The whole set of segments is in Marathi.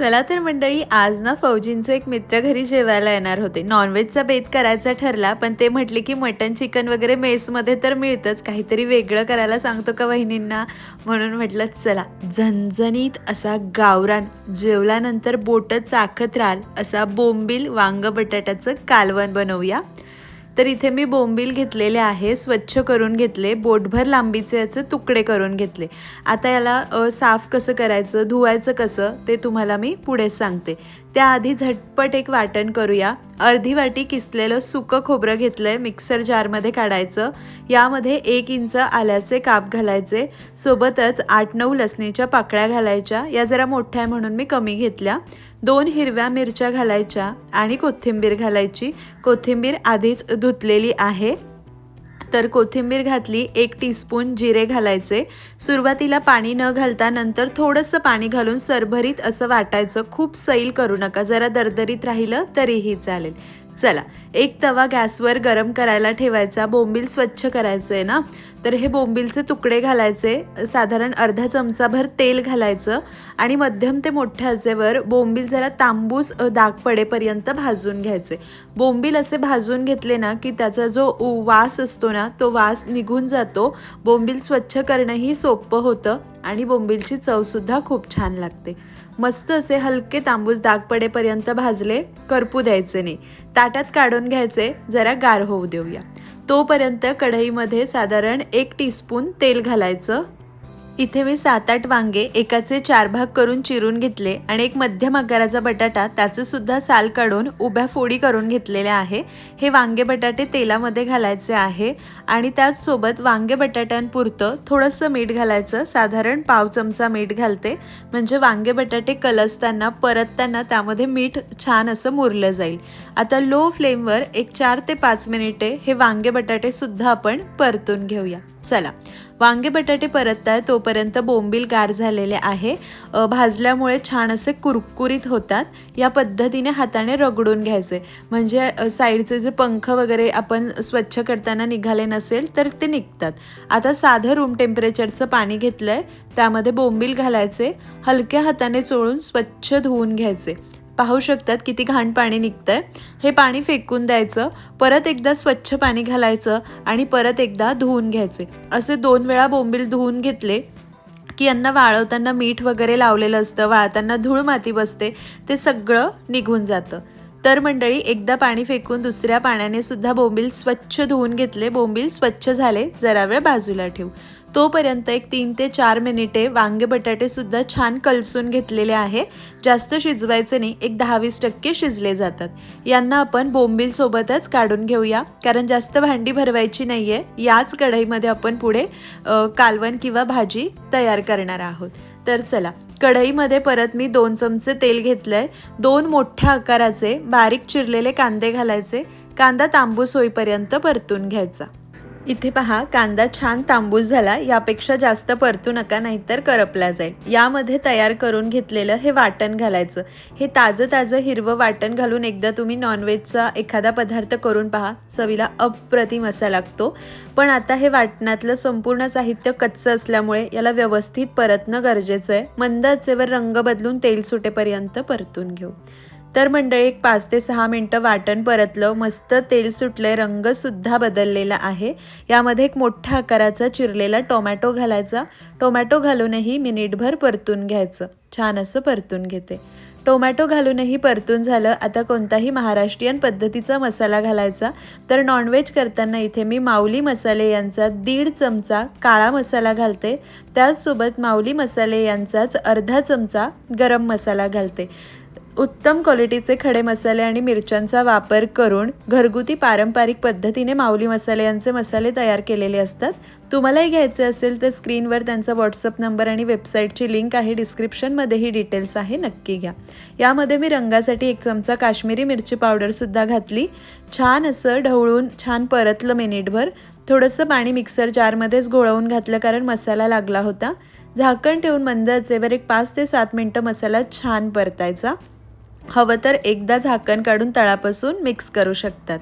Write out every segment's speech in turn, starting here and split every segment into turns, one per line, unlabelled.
चला तर मंडळी आज ना फौजींचे एक मित्र घरी जेवायला येणार होते. नॉनव्हेजचा बेत करायचा ठरला पण ते म्हटले की मटन चिकन वगैरे मेसमध्ये तर मिळतंच. काहीतरी वेगळं करायला सांगतो का वहिनींना? म्हणून म्हटलं चला झणझणीत असा गावरान जेवल्यानंतर बोटं चाखत राहाल असा बोंबील वांग बटाट्याचं कालवण बनवूया. तर इथे मी बोंबील घेतलेले आहे स्वच्छ करून घेतले बोटभर लांबीचे याचे तुकडे करून घेतले. आता याला साफ कसं करायचं धुवायचं कसं ते तुम्हाला मी पुढे सांगते. त्याआधी झटपट एक वाटण करूया. अर्धी वाटी किसलेलं सुकं खोबरं घेतलंय मिक्सर जारमध्ये काढायचं. यामध्ये एक इंच आल्याचे काप घालायचे. सोबतच आठ नऊ लसणीच्या पाकळ्या घालायच्या. या जरा मोठ्या आहे म्हणून मी कमी घेतल्या. दोन हिरव्या मिरच्या घालायच्या आणि कोथिंबीर घालायची. कोथिंबीर आधीच धुतलेली आहे. तर कोथिंबीर घातली एक टीस्पून जिरे घालायचे. सुरुवातीला पाणी न घालता नंतर थोडंसं पाणी घालून सरभरीत असं वाटायचं. खूप सैल करू नका जरा दरदरीत राहिलं तरीही चालेल. चला एक तवा गॅसवर गरम करायला ठेवायचा बोंबील स्वच्छ करायचं आहे ना? तर हे बोंबीलचे तुकडे घालायचे साधारण अर्धा चमचाभर तेल घालायचं आणि मध्यम ते मोठ्या आचेवर बोंबील जरा तांबूस दाग पडेपर्यंत भाजून घ्यायचे. बोंबील असे भाजून घेतले ना की त्याचा जो उ- वास असतो ना तो वास निघून जातो. बोंबील स्वच्छ करणंही सोपं होतं आणि बोंबीलची चवसुद्धा खूप छान लागते. मस्त असे हलके तांबूस दाग पडेपर्यंत भाजले करपू द्यायचे नाही. ताटात काढून घ्यायचे जरा गार होऊ देऊया. तोपर्यंत कढईमध्ये साधारण एक टीस्पून तेल घालायचं. इथे मी सात आठ वांगे एकाचे चार भाग करून चिरून घेतले आणि एक मध्यम आकाराचा बटाटा त्याचं सुद्धा साल काढून उभ्या फोडी करून घेतलेल्या आहे. हे वांगे बटाटे तेलामध्ये घालायचे आहे आणि त्याचसोबत वांगे बटाट्यांपुरतं थोडंसं मीठ घालायचं. साधारण पाव चमचा मीठ घालते. म्हणजे वांगे बटाटे कलसताना परतताना त्यामध्ये मीठ छान असं मुरलं जाईल. आता लो फ्लेमवर एक चार ते पाच मिनिटे हे वांगे बटाटेसुद्धा आपण परतून घेऊया. चला. वांगे बटाटे परतताय तोपर्यंत बोंबील गार झालेले आहे. भाजल्यामुळे छान असे कुरकुरीत होतात. या पद्धतीने हाताने रगडून घ्यायचे. म्हणजे साईडचे जे पंख वगैरे आपण स्वच्छ करताना निघाले नसेल तर ते निघतात. आता साधं रूम टेम्परेचरचं पाणी घेतलं आहे त्यामध्ये बोंबील घालायचे. हलक्या हाताने चोळून स्वच्छ धुवून घ्यायचे. पाहू शकतात किती घाण पाणी निघतंय. हे पाणी फेकून द्यायचं परत एकदा स्वच्छ पाणी घालायचं आणि परत एकदा धुवून घ्यायचे. असे दोन वेळा बोंबील धुवून घेतले की यांना वाळवताना मीठ वगैरे लावलेलं असतं वाळताना धूळ माती बसते ते सगळं निघून जातं. तर मंडळी एकदा पाणी फेकून दुसऱ्या पाण्याने सुद्धा बोंबील स्वच्छ धुवून घेतले. बोंबील स्वच्छ झाले. जरा वेळ बाजूला ठेवू. तोपर्यंत एक तीन ते चार मिनिटे वांगे बटाटे सुद्धा छान कलसून घेतलेले आहे. जास्त शिजवायचे नाही. एक दहा वीस टक्के शिजले जातात. यांना आपण बोंबील सोबतच काढून घेऊया. कारण जास्त भांडी भरवायची नाहीये. याच कढईमध्ये आपण पुढे कालवण किंवा भाजी तयार करणार आहोत. तर चला कढईमध्ये परत मी दोन चमचे तेल घेतलंय. दोन मोठ्या आकाराचे बारीक चिरलेले कांदे घालायचे. कांदा तांबूस होईपर्यंत परतून घ्यायचा. इथे पहा कांदा छान तांबूस झाला यापेक्षा जास्त परतू नका नाहीतर करपला जाईल. यामध्ये तयार करून घेतलेलं हे वाटण घालायचं. हे ताजं ताजं हिरवं वाटण घालून एकदा तुम्ही नॉनव्हेजचा एखादा पदार्थ करून पहा. चवीला अप्रतिम असा लागतो. पण आता हे वाटणातलं संपूर्ण साहित्य कच्चं असल्यामुळे याला व्यवस्थित परतणं गरजेचं आहे. मंदाचेवर रंग बदलून तेल सुटेपर्यंत परतून घेऊ. तर मंडळी एक पाच ते सहा मिनटं वाटण परतलं. मस्त तेल सुटलंय रंगसुद्धा बदललेला आहे. यामध्ये एक मोठ्या आकाराचा चिरलेला टोमॅटो घालायचा. टोमॅटो घालूनही मिनिटभर परतून घ्यायचं. छान असं परतून घेते. टोमॅटो घालूनही परतून झालं. आता कोणताही महाराष्ट्रीयन पद्धतीचा मसाला घालायचा. तर नॉनव्हेज करताना इथे मी माऊली मसाले यांचा दीड चमचा काळा मसाला घालते. त्याचसोबत माऊली मसाले यांचाच अर्धा चमचा गरम मसाला घालते. उत्तम क्वालिटीचे खडे मसाले आणि मिरच्यांचा वापर करून घरगुती पारंपरिक पद्धतीने माऊली मसाले यांचे मसाले तयार केलेले असतात. तुम्हालाही घ्यायचे असेल तर स्क्रीनवर त्यांचा व्हॉट्सअप नंबर आणि वेबसाईटची लिंक आहे. डिस्क्रिप्शनमध्येही डिटेल्स आहे. नक्की घ्या. यामध्ये मी रंगासाठी एक चमचा काश्मीरी मिरची पावडरसुद्धा घातली. छान असं ढवळून छान परतलं मिनिटभर. थोडंसं पाणी मिक्सर जारमध्येच घोळवून घातलं कारण मसाला लागला होता. झाकण ठेवून मंद आचेवर एक पाच ते सात मिनटं मसाला छान परतायचा. हवं तर एकदा झाकण काढून तळापासून मिक्स करू शकतात.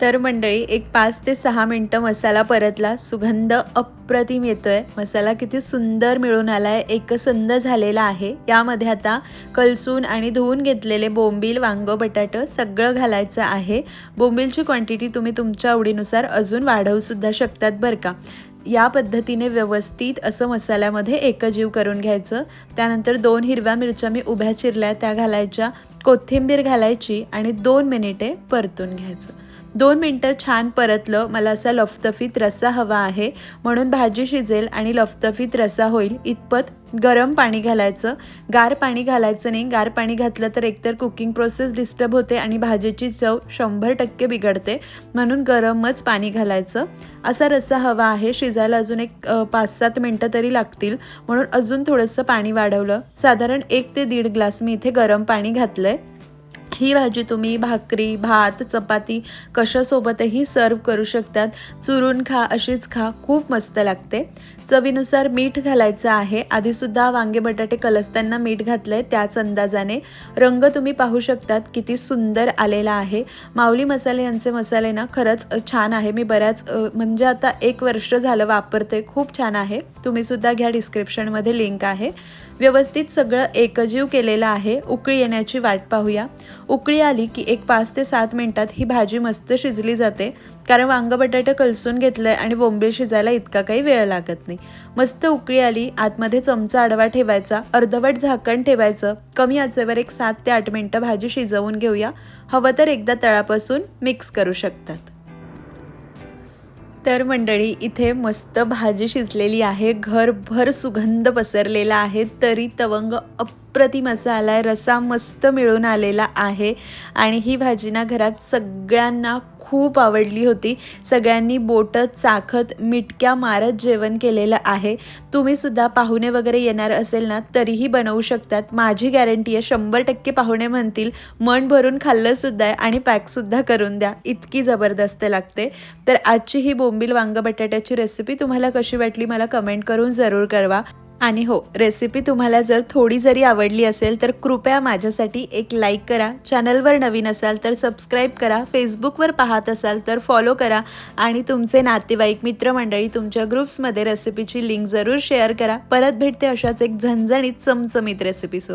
तर मंडळी एक पाच ते सहा मिनटं मसाला परतला सुगंध अप्रतिम येतोय. मसाला किती सुंदर मिळून आलाय एकसंद झालेला आहे. यामध्ये आता कलसून आणि धुवून घेतलेले बोंबील वांग बटाटं सगळं घालायचं आहे. बोंबीलची क्वांटिटी तुम्ही तुमच्या आवडीनुसार अजून वाढवूसुद्धा शकतात बरं का. या पद्धतीने व्यवस्थित असं मसाल्यामध्ये एकजीव करून घ्यायचं. त्यानंतर दोन हिरव्या मिरच्या मी उभ्या चिरल्या त्या घालायच्या. कोथिंबीर घालायची आणि दोन मिनिटे परतून घ्यायचं. दोन मिनटं छान परतलं मला असा लफतफीत रस्सा हवा आहे. म्हणून भाजी शिजेल आणि लफतफीत रस्सा होईल इतपत गरम पाणी घालायचं. गार पाणी घालायचं नाही. गार पाणी घातलं तर एकतर कुकिंग प्रोसेस डिस्टर्ब होते आणि भाजीची चव शंभर टक्के बिघडते. म्हणून गरमच पाणी घालायचं. असा रस्सा हवा आहे. शिजायला अजून एक पाच सात मिनटं तरी लागतील. म्हणून अजून थोडंसं पाणी वाढवलं. साधारण एक ते दीड ग्लास मी इथे गरम पाणी घातलं आहे ही भाजी तुम्ही भाकरी भात चपाती कशासोबतही सर्व करू शकतात. चुरून खा अशीच खा खूप मस्त लागते. चवीनुसार मीठ घालायचं आहे. आधीसुद्धा वांगे बटाटे कलसताना मीठ घातलं आहे त्याच अंदाजाने. रंग तुम्ही पाहू शकतात किती सुंदर आलेला आहे. माऊली मसाले यांचे मसाले ना खरंच छान आहे. मी बऱ्याच म्हणजे आता एक वर्ष झालं वापरते. खूप छान आहे. तुम्हीसुद्धा घ्या डिस्क्रिप्शनमध्ये लिंक आहे. व्यवस्थित सगळं एकजीव केलेलं आहे. उकळी येण्याची वाट पाहूया. उकळी आली की एक पाच ते सात मिनटात ही भाजी मस्त शिजली जाते. कारण वांगं बटाटं कलसून घेतलं आहे आणि बोंबील शिजायला इतका काही वेळ लागत नाही. मस्त उकळी आली आतमध्ये चमचा आडवा ठेवायचा अर्धवट झाकण ठेवायचं. कमी आचेवर एक सात ते आठ मिनटं भाजी शिजवून घेऊया. हवं तर एकदा तळापासून मिक्स करू शकतात. तर मंडळी इथे मस्त भाजी शिजलेली आहे. घरभर सुगंध पसरलेला आहे. तरी तवंग अप्रतिम असा आला आहे रसा मस्त मिळून आलेला आहे. आणि ही भाजी ना घरात सगळ्यांना खूप आवडली होती. सगळ्यांनी बोटं चाखत मिटक्या मारत जेवण केलेलं आहे. तुम्हीसुद्धा पाहुणे वगैरे येणार असेल ना तरीही बनवू शकतात. माझी गॅरंटी आहे शंभर टक्के पाहुणे म्हणतील मन भरून खाल्लंसुद्धा आहे आणि पॅकसुद्धा करून द्या. इतकी जबरदस्त लागते. तर आजची ही बोंबील वांग बटाट्याची रेसिपी तुम्हाला कशी वाटली मला कमेंट करून जरूर कळवा. आणि हो रेसिपी तुम्हाला जर थोडी जरी आवडली असेल तर कृपया माझ्यासाठी एक लाईक करा. चॅनलवर नवीन असाल तर सबस्क्राईब करा. फेसबुकवर पाहत असाल तर फॉलो करा. आणि तुमचे नातेवाईक मित्रमंडळी तुमच्या ग्रुप्समध्ये रेसिपीची लिंक जरूर शेअर करा. परत भेटते अशाच एक झणझणीत चमचमीत रेसिपीसो